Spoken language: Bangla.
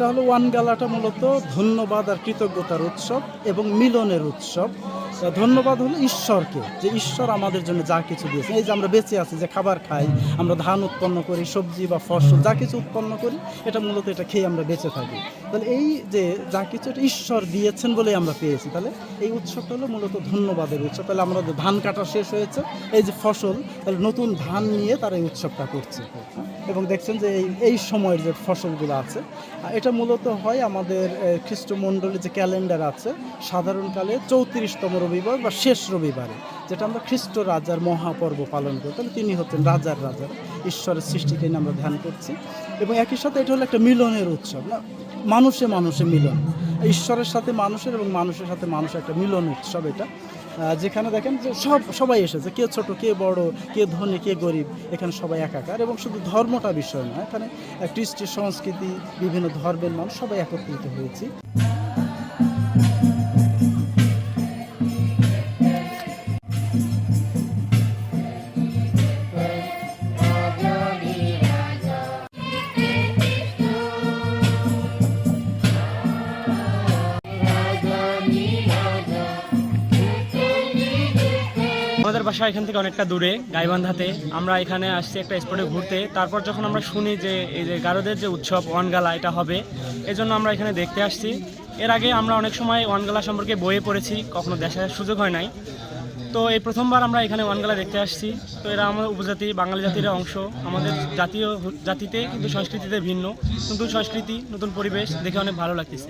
এটা হলো ওয়ান গালাটা মূলত ধন্যবাদ আর কৃতজ্ঞতার উৎসব এবং মিলনের উৎসব। ধন্যবাদ হলো ঈশ্বরকে, যে ঈশ্বর আমাদের জন্য যা কিছু দিয়েছে। এই যে আমরা বেঁচে আছি, যে খাবার খাই, আমরা ধান উৎপন্ন করি, সবজি বা ফসল, যা কিছু উৎপন্ন করি, এটা মূলত এটা খেয়ে আমরা বেঁচে থাকি। তাহলে এই যে যা কিছু এটা ঈশ্বর দিয়েছেন বলেই আমরা পেয়েছি। তাহলে এই উৎসবটা হলো মূলত ধন্যবাদের উৎসব। তাহলে আমরা যে ধান কাটা শেষ হয়েছে, এই যে ফসল, তাহলে নতুন ধান নিয়ে তারা এই উৎসবটা করছে। এবং দেখছেন যে এই এই সময়ের যে ফসলগুলো আছে এটা মূলত হয় আমাদের আহ, খ্রিস্টমণ্ডলীর যে ক্যালেন্ডার আছে সাধারণকালে চৌত্রিশতম রবিবার বা শেষ রবিবারে যেটা আমরা খ্রিস্ট রাজার মহাপর্ব পালন করি। তাহলে তিনি হচ্ছেন রাজার রাজা ঈশ্বরের সৃষ্টিকে নিয়ে আমরা ধ্যান করছি। এবং একই সাথে এটা হলো একটা মিলনের উৎসব না? মানুষে মানুষে মিলন। ঈশ্বরের সাথে মানুষের এবং মানুষের সাথে মানুষের একটা মিলন উৎসব এটা। যেখানে দেখেন যে সব, সবাই এসেছে, কে ছোট, কে বড়, কে ধনী, কে গরিব, এখানে সবাই একাকার এবং শুধু ধর্মটা বিষয় নয়, এখানে কৃষ্টি সংস্কৃতি, বিভিন্ন ধর্মের মানুষ সবাই একত্রিত হয়েছি। বাসা এখান থেকে অনেকটা দূরে, গাইবান্ধাতে। আমরা এখানে আসছি একটা স্পটে ঘুরতে। তারপর যখন আমরা শুনি যে, এই যে গারোদের যে উৎসব, ওয়ানগালা এটা হবে, এজন্য আমরা এখানে দেখতে আসছি। এর আগে আমরা অনেক সময় ওয়ানগালা সম্পর্কে বইয়ে পড়েছি, কখনো দেখার সুযোগ হয় নাই। তো এই প্রথমবার আমরা এখানে ওয়ানগালা দেখতে আসছি। তো এরা আমাদের উপজাতি, বাঙালি জাতির অংশ। আমাদের জাতীয় জাতিতে কিন্তু সংস্কৃতিতে ভিন্ন। নতুন সংস্কৃতি, নতুন পরিবেশ দেখে অনেক ভালো লাগতেছে।